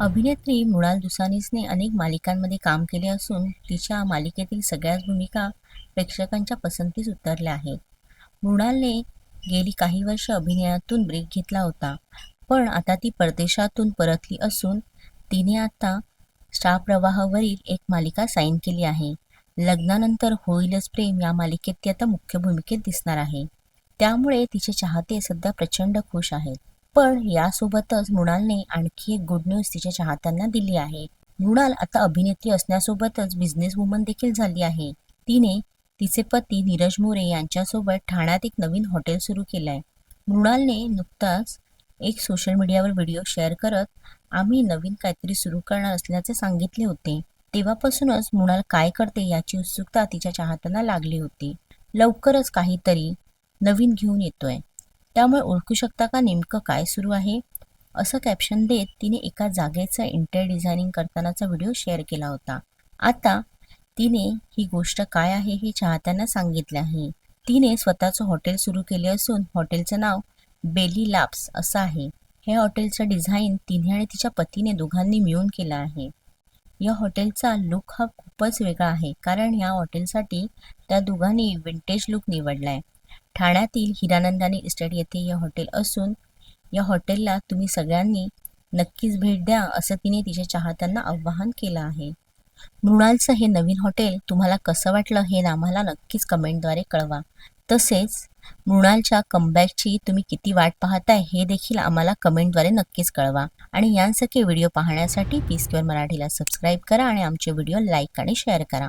अभिनेत्री मृणाल दुसानीसने अनेक मालिकांमध्ये काम केले असून तिच्या मालिकेतील सगळ्याच भूमिका प्रेक्षकांच्या पसंतीस उतरल्या आहेत. मृणालने गेली काही वर्ष अभिनयातून ब्रेक घेतला होता पण आता ती परदेशातून परतली असून तिने आता स्टार प्रवाहावरील एक मालिका साईन केली आहे. लग्नानंतर होईलच प्रेम या मालिकेत ती आता मुख्य भूमिकेत दिसणार आहे. त्यामुळे तिचे चाहते सध्या प्रचंड खुश आहेत. पण यासोबतच मृणालने आणखी एक गुड न्यूज तिच्या चाहत्यांना दिली आहे. मृणाल आता अभिनेत्री असण्यासोबतच बिझनेस वुमन देखील झाली आहे. तिने तिचे पती नीरज मोरे यांच्यासोबत ठाण्यात एक नवीन हॉटेल सुरू केलं आहे मृणालने नुकताच एक सोशल मीडियावर व्हिडिओ शेअर करत आम्ही नवीन काहीतरी सुरू करणार असल्याचे सांगितले होते. तेव्हापासूनच मृणाल काय करते याची उत्सुकता तिच्या चाहत्यांना लागली होती. लवकरच काहीतरी नवीन घेऊन येतोय. त्यामुळे ओळखू शकता का नेमकं काय सुरू आहे? असं कॅप्शन देत तिने एका जागेचा इंटर डिझायनिंग करतानाचा व्हिडिओ शेअर केला होता. आता तिने ही गोष्ट काय आहे हे चाहत्यांना सांगितले आहे. तिने स्वतःचं हॉटेल सुरू केले असून हॉटेलचं नाव बेली लॅब्स असं आहे. हे हॉटेलचं डिझाईन तिने आणि तिच्या पतीने दोघांनी मिळून केलं आहे. या हॉटेलचा लुक हा खूपच वेगळा आहे. कारण या हॉटेलसाठी त्या दोघांनी विंटेज लुक निवडला आहे ठाण्यातील हिरानंदानी इस्टेट येथे हे हॉटेल असून या हॉटेलला तुम्ही सगळ्यांनी नक्कीच भेट द्या असं तिने तिच्या चाहत्यांना आवाहन केलं आहे. मृणालचं हे नवीन हॉटेल तुम्हाला कसं वाटलं हे आम्हाला नक्कीच कमेंटद्वारे कळवा. तसेच मृणालच्या कमबॅकची तुम्ही किती वाट पाहताय हे देखील आम्हाला कमेंटद्वारे नक्कीच कळवा. आणि यांसारखे व्हिडिओ पाहण्यासाठी पी स्क्वेअर मराठीला सबस्क्राईब करा आणि आमचे व्हिडिओ लाईक आणि शेअर करा.